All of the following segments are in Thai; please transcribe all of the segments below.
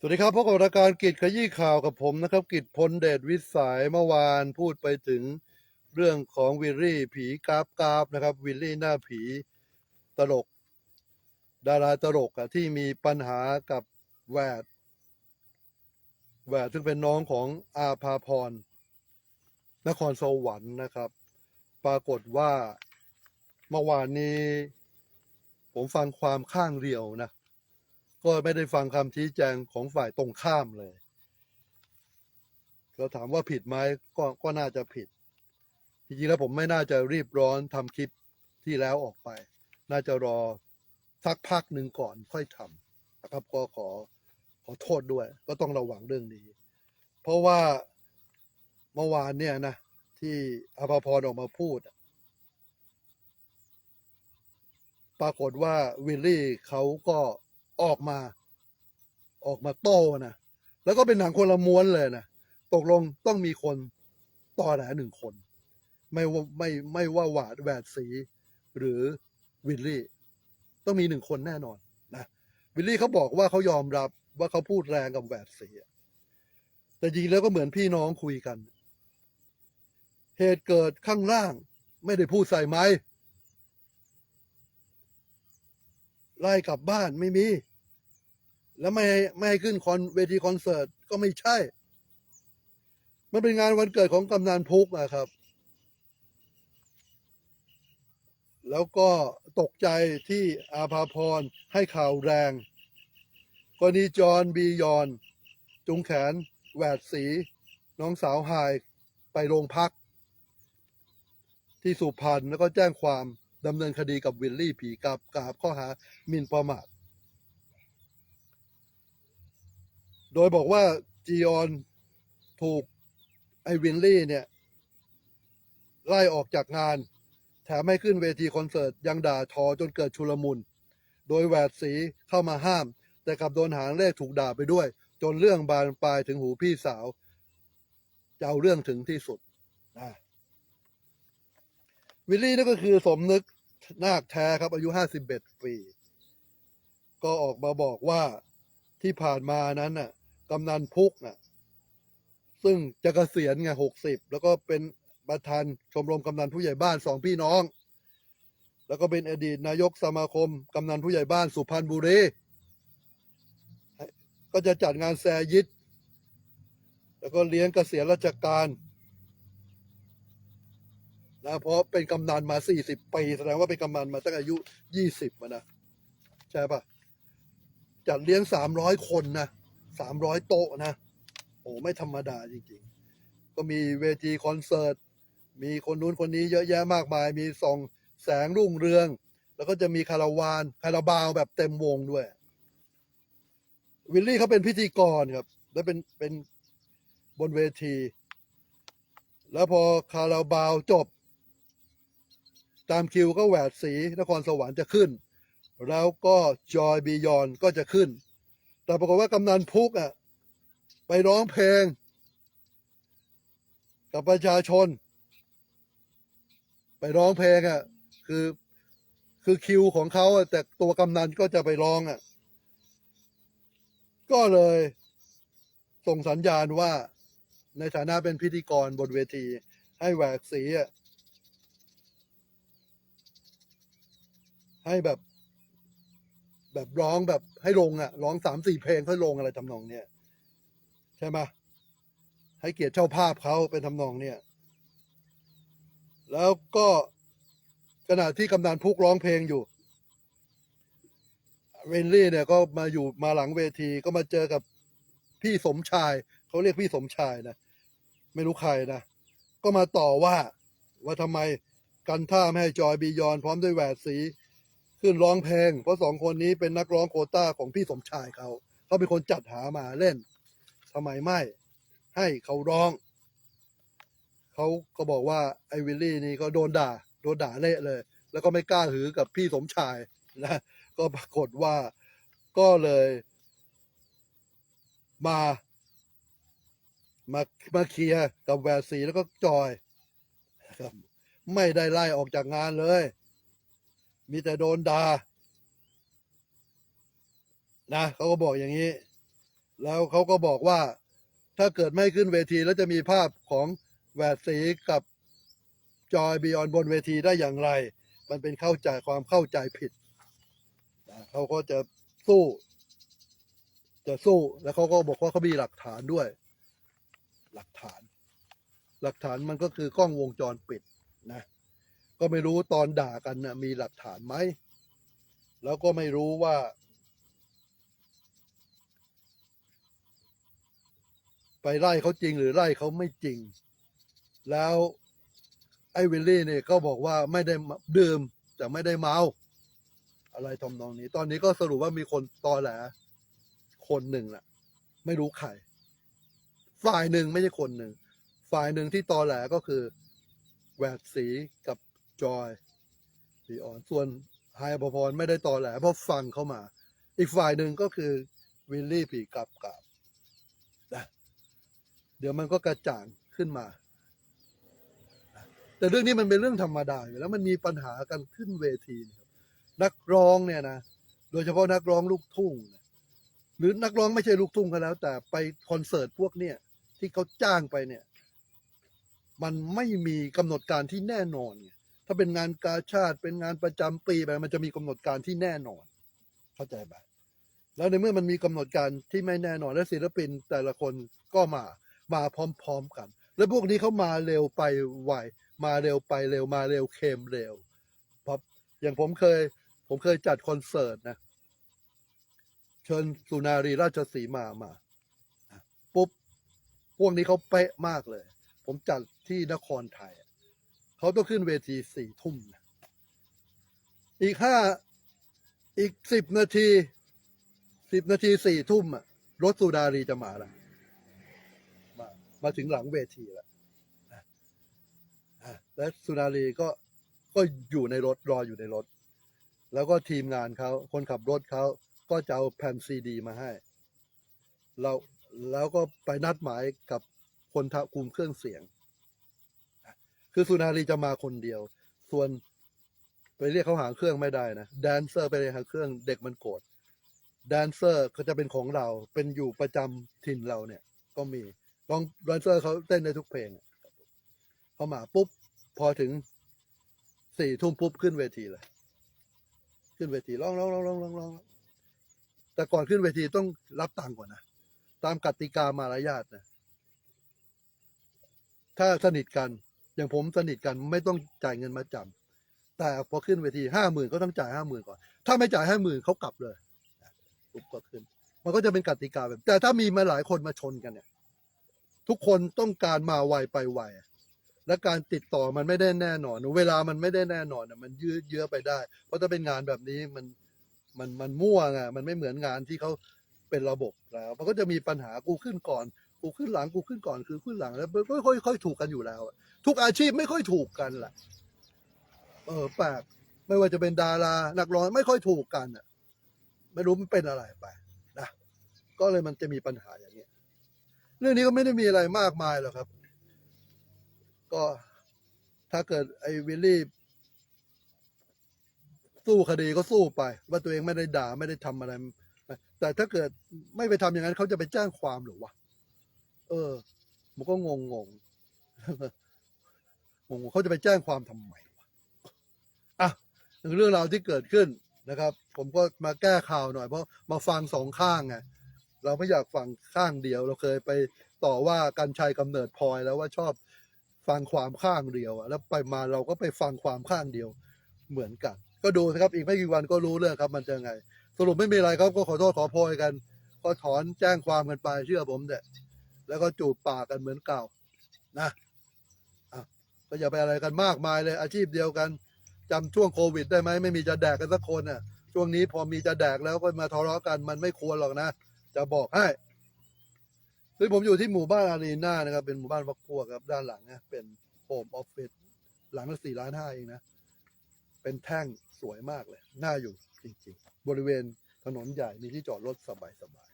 สวัสดีครับพบกับรายการกิจขยี้ข่าวกับผมนะครับ กิจพลเดชวิสัยเมื่อวานพูดไปถึงเรื่องของวิลลี่ผีกราฟกราฟนะครับ วิลลี่หน้าผีตลก ดาราตลกอะที่มีปัญหากับแวดแวดซึ่งเป็นน้องของอาภาพร นครสวรรค์นะครับ ปรากฏว่าเมื่อวานนี้ ผมฟังความข้างเดียวนะ ก็ไม่ได้ฟังคำชี้แจงของฝ่ายตรงข้ามเลยเราถามว่าผิดไหมก็ก็น่าจะผิด จริงๆแล้วผมไม่น่าจะรีบร้อนทำคลิปที่แล้วออกไป น่าจะรอสักพักหนึ่งก่อนค่อยทำนะครับก็ขอขอโทษด้วย ก็ต้องระวังเรื่องนี้ เพราะว่าเมื่อวานเนี่ยนะ ที่อภพรออกมาพูด ปรากฏว่าวิลลี่เขาก็ ออกมา ออกมาโต้นะแล้วก็เป็นหนังคนละม้วนเลยนะตกลงต้องมีคนต่อหลหนึ่งคน ไม่ว่าไม่ไม่ว่าหวาดแหวดสี หรือวิลลี่ ต้องมีหนึ่งคนแน่นอนนะวิลลี่เขาบอกว่าเขายอมรับว่าเขาพูดแรงกับแหวดสีแต่จริงแล้วก็เหมือนพี่น้องคุยกัน เหตุเกิดข้างล่าง ไม่ได้พูดใส่ไม้ไล่กลับบ้านไม่มี แล้วไม่ให้ไม่ให้ขึ้นคอนเวทีคอนเสิร์ตก็ไม่ใช่ มันเป็นงานวันเกิดของกำนันพุกอะครับ แล้วก็ตกใจที่อาภาพรให้ข่าวแรงกรณีจอห์นบียอน จุงแขนแหวดสี น้องสาวหายไปโรงพัก ที่สุพรรณแล้วก็แจ้งความดำเนินคดีกับวิลลี่ผีกับกาบข้อหาหมิ่นประมาท โดยบอกว่าจีออนถูกไอวินลี่เนี่ย ไล่ออกจากงาน แถมไม่ขึ้นเวทีคอนเสิร์ต ยังด่าทอจนเกิดชุลมุน โดยแหวดสีเข้ามาห้าม แต่กลับโดนหางเลขถูกด่าไปด้วย จนเรื่องบานปลายถึงหูพี่สาว จะเอาเรื่องถึงที่สุดนะวิลลี่นั่นก็คือสมนึกนาคแท้ครับ อายุ51ปี ก็ออกมาบอกว่าที่ผ่านมานั้นน่ะ กำนันพุกน่ะซึ่งจะเกษียณไงหกสิบแล้วก็เป็นประธานชมรมกำนันผู้ใหญ่บ้านสองพี่น้อง แล้วก็เป็นอดีตนายกสมาคมกำนันผู้ใหญ่บ้านสุพรรณบุรีก็จะจัดงานแซยิดแล้วก็เลี้ยงเกษียณราชการนะเพราะเป็นกำนันมาสี่สิบปีแสดงว่าเป็นกำนันมาตั้งอายุยี่สิบนะ ใช่ปะจัดเลี้ยงสามร้อยคนนะ สามร้อยโต๊ะนะโอ้ไม่ธรรมดาจริงๆ ก็มีเวทีคอนเสิร์ต มีคนนู้นคนนี้เยอะแยะมากมาย มีส่องแสงรุ่งเรือง แล้วก็จะมีคาราวานคาราบาวแบบเต็มวงด้วย วิลลี่เขาเป็นพิธีกรครับ แล้วเป็นเป็นบนเวที แล้วพอคาราบาวจบ ตามคิวก็แหวดสีนครสวรรค์จะขึ้น แล้วก็จอยบียอนก็จะขึ้น แต่ปรากฏว่ากำนันพุกอะ ไปร้องเพลง กับประชาชน ไปร้องเพลงอะ คือคือคิวของเขาอะแต่ตัวกำนันก็จะไปร้องอะ ก็เลยส่งสัญญาณว่าในฐานะเป็นพิธีกรบนเวที ให้แหวกสีอะให้แบบ แบบร้องแบบให้ลงอะร้องสามสี่เพลงค่อยลงอะไรทำนองเนี้ยใช่ไหมให้เกียรติเจ้าภาพเขาเป็นทำนองเนี้ยแล้วก็ขณะที่กำนันพุกร้องเพลงอยู่เวนลี่เนี่ยก็มาอยู่มาหลังเวทีก็มาเจอกับพี่สมชาย เขาเรียกพี่สมชายนะ ไม่รู้ใครนะ ก็มาต่อว่าว่าทำไมกันท่าไม่ให้จอยบียอนพร้อมด้วยแหวดสี ขึ้นร้องเพลงเพราะสองคนนี้เป็นนักร้องโคต้าของพี่สมชายเขาเขาเป็นคนจัดหามาเล่นทำไมไม่ ให้เขาร้อง เขาก็บอกว่าไอ้วิลลี่นี่ก็โดนด่า โดนด่าเละเลย แล้วก็ไม่กล้าหือกับพี่สมชายนะก็ปรากฏว่าก็เลยมามามาเคลียร์กับแวดสีแล้วก็จอย ไม่ได้ไล่ออกจากงานเลย มีแต่โดนด่านะเขาก็บอกอย่างนี้ แล้วเขาก็บอกว่า ถ้าเกิดไม่ขึ้นเวทีแล้วจะมีภาพของแหวดสีกับจอยบีออนบนเวทีได้อย่างไร มันเป็นเข้าใจความเข้าใจผิดนะเขาก็จะสู้ จะสู้แล้วเขาก็บอกว่าเขามีหลักฐานด้วย หลักฐาน หลักฐานมันก็คือกล้องวงจรปิดนะ ก็ไม่รู้ตอนด่ากันนะมีหลักฐานไหม แล้วก็ไม่รู้ว่า ไปไล่เขาจริงหรือไล่เขาไม่จริง แล้วไอ้วิลลี่เนี่ยก็บอกว่าไม่ได้ดื่มแต่ไม่ได้เมา อะไรทำนองนี้ ตอนนี้ก็สรุปว่ามีคนตอแหลคนหนึ่งแหละไม่รู้ใครฝ่ายหนึ่งไม่ใช่คนหนึ่ง ฝ่ายหนึ่งที่ตอแหลก็คือแหวดสีกับ จอยสีอ่อนส่วนไฮอภพรไม่ได้ต่อแหลเพราะฟังเข้ามา อีกฝ่ายหนึ่งก็คือวิลลี่ผีกับกับนะเดี๋ยวมันก็กระจ่างขึ้นมา แต่เรื่องนี้มันเป็นเรื่องธรรมดาอยู่แล้วมันมีปัญหากันขึ้นเวทีนะครับนักร้องเนี่ยนะโดยเฉพาะนักร้องลูกทุ่งนะหรือนักร้องไม่ใช่ลูกทุ่งก็แล้ว แต่ไปคอนเสิร์ตพวกเนี่ยที่เขาจ้างไปเนี่ย มันไม่มีกำหนดการที่แน่นอนไง ถ้าเป็นงานกาชาติเป็นงานประจำปีไปมันจะมีกำหนดการที่แน่นอน เข้าใจไหมแล้วในเมื่อมันมีกำหนดการที่ไม่แน่นอนและศิลปินแต่ละคนก็มามาพร้อม ๆกัน แล้วพวกนี้เขามาเร็วไปไวมาเร็วไปเร็วมาเร็วเคมเร็วเพราะอย่างผมเคย ผมเคยจัดคอนเสิร์ตนะ เชิญสุนารีราชสีมามาปุ๊บพวกนี้เขาเป๊ะมากเลย ผมจัดที่นครไทย เขาต้องขึ้นเวทีสี่ทุ่ม อีกห้าอีกสิบนาทีสิบนาทีสี่ทุ่มอะรถสุนารีจะมาล้วมามาถึงหลังเวทีแล้วและสุนารีก็ก็อยู่ในรถรออยู่ในรถ แล้วก็ทีมงานเขาคนขับรถเขาก็จะเอาแผ่นซีดี มาให้ เราแล้วก็ไปนัดหมายกับคนทำคุมเครื่องเสียง คือสุนารีจะมาคนเดียว ส่วนไปเรียกเขาหางเครื่องไม่ได้นะแดนเซอร์ไปเรียกหางเครื่องเด็กมันโกรธแดนเซอร์ก็จะเป็นของเราเป็นอยู่ประจำถิ่นเราเนี่ย ก็มีลองแดนเซอร์เขาเต้นได้ทุกเพลงเขามาปุ๊บ พอถึงสี่ทุ่มปุ๊บขึ้นเวทีเลย ขึ้นเวทีร้องร้องร้องร้องร้องร้องแต่ก่อนขึ้นเวทีต้องรับตังก่อนนะตามกติกามารยาทนะถ้าสนิทกัน อย่างผมสนิทกันไม่ต้องจ่ายเงินมาจำแต่พอขึ้นเวทีห้าหมื่นก็ต้องจ่ายห้าหมื่นก่อน ถ้าไม่จ่ายห้าหมื่นเขากลับเลยปุ๊บก็ขึ้น มันก็จะเป็นกติกาแบบ แต่ถ้ามีมาหลายคนมาชนกันเนี่ย ทุกคนต้องการมาไวไปไวและการติดต่อมันไม่ได้แน่นอน เวลามันไม่ได้แน่นอนมันยืดเยื้อไปได้ เพราะถ้าเป็นงานแบบนี้มันมันมันมั่วไงมันไม่เหมือนงานที่เขาเป็นระบบแล้ว มันก็จะมีปัญหากูขึ้นก่อน กูขึ้นหลังกูขึ้นก่อนคือขึ้นหลังแล้วไม่ค่อยค่อยถูกกันอยู่แล้ว ทุกอาชีพไม่ค่อยถูกกันแหละเออแปลกไม่ว่าจะเป็นดารานักร้องไม่ค่อยถูกกันอะ ไม่รู้มันเป็นอะไรไปนะก็เลยมันจะมีปัญหาอย่างเงี้ยเรื่องนี้ก็ไม่ได้มีอะไรมากมายหรอกครับ ก็ถ้าเกิดไอ้วิลลี่สู้คดีก็สู้ไป ว่าตัวเองไม่ได้ด่าไม่ได้ทำอะไร แต่ถ้าเกิดไม่ไปทำอย่างนั้นเขาจะไปแจ้งความหรือวะ เออ มันก็งงงงงงเขาจะไปแจ้งความทำไมวะอะถึงเรื่องราวที่เกิดขึ้นนะครับ ผมก็มาแก้ข่าวหน่อยเพราะมาฟังสองข้างไงเราไม่อยากฟังข้างเดียว เราเคยไปต่อว่ากันชัยกำเนิดพลอยแล้วว่าชอบฟังความข้างเดียวอะแล้วไปมาเราก็ไปฟังความข้างเดียวเหมือนกัน ก็ดูนะครับ อีกไม่กี่วันก็รู้เรื่องครับ มันจะไง สรุปไม่มีอะไรครับก็ขอโทษขอโพยกัน ก็ถอนแจ้งความกันไปเชื่อผมเด็ แล้วก็จูบปากกันเหมือนเก่านะอะก็อย่าไปอะไรกันมากมายเลย อาชีพเดียวกันจำช่วงโควิด ได้ไหมไม่มีจะแดกกันสักคนน่ะ ช่วงนี้พอมีจะแดกแล้วก็มาทะเลาะกันมันไม่ควรหรอกนะ จะบอกให้คือผมอยู่ที่หมู่บ้านอารีนานะครับ เป็นหมู่บ้านพักพวกครับด้านหลังนะเป็นโฮมออฟฟิศหลังละสี่ล้านห้าเองนะ เป็นแท่งสวยมากเลย น่าอยู่จริง ๆ บริเวณถนนใหญ่มีที่จอดรถสบายๆเลย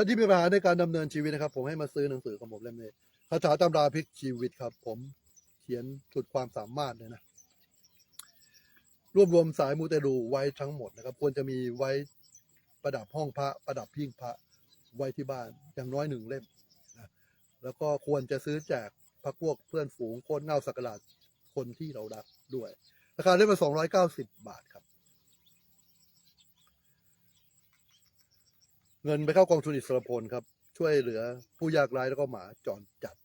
ถ้าที่มีปัญหาในการดำเนินชีวิตนะครับ ผมให้มาซื้อหนังสือของผมเล่มนี้คาถาตำราพลิกชีวิตครับ ผมเขียนสุดความสามารถเลยนะรวบรวมสายมูเตลูไว้ทั้งหมดนะครับ ควรจะมีไว้ประดับห้องพระประดับพิงพระไว้ที่บ้านอย่างน้อยหนึ่งเล่มนะแล้วก็ควรจะซื้อแจกพักพวกเพื่อนฝูงโคนเงาสักการะคนที่เรารักด้วยราคาเล่มละสองร้อยเก้าสิบบาทครับ เงินไปเข้ากองทุนอิสรพลครับ ช่วยเหลือผู้ยากไร้แล้วก็หมาจรจัด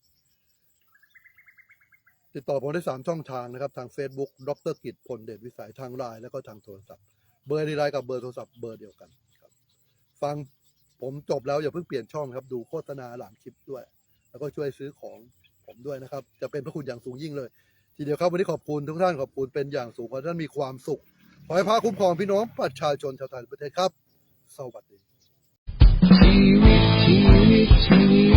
ติดต่อผมได้สามช่องทางนะครับ ทาง Facebook ดรกิจพลเดชวิสัยทางไลน์แล้วก็ทางโทรศัพท์ เบอร์ในไลน์กับเบอร์โทรศัพท์เบอร์เดียวกันครับ ฟังผมจบแล้วอย่าเพิ่งเปลี่ยนช่องครับ ดูโฆษณาหลังคลิปด้วย แล้วก็ช่วยซื้อของผมด้วยนะครับ จะเป็นพระคุณอย่างสูงยิ่งเลย ทีเดียวครับวันนี้ขอบคุณทุกท่านขอบคุณเป็นอย่างสูงขอให้ท่านมีความสุขขอให้พระคุ้มครองพี่น้องประชาชนชาวไทยประเทศครับ สวัสดี Sweet.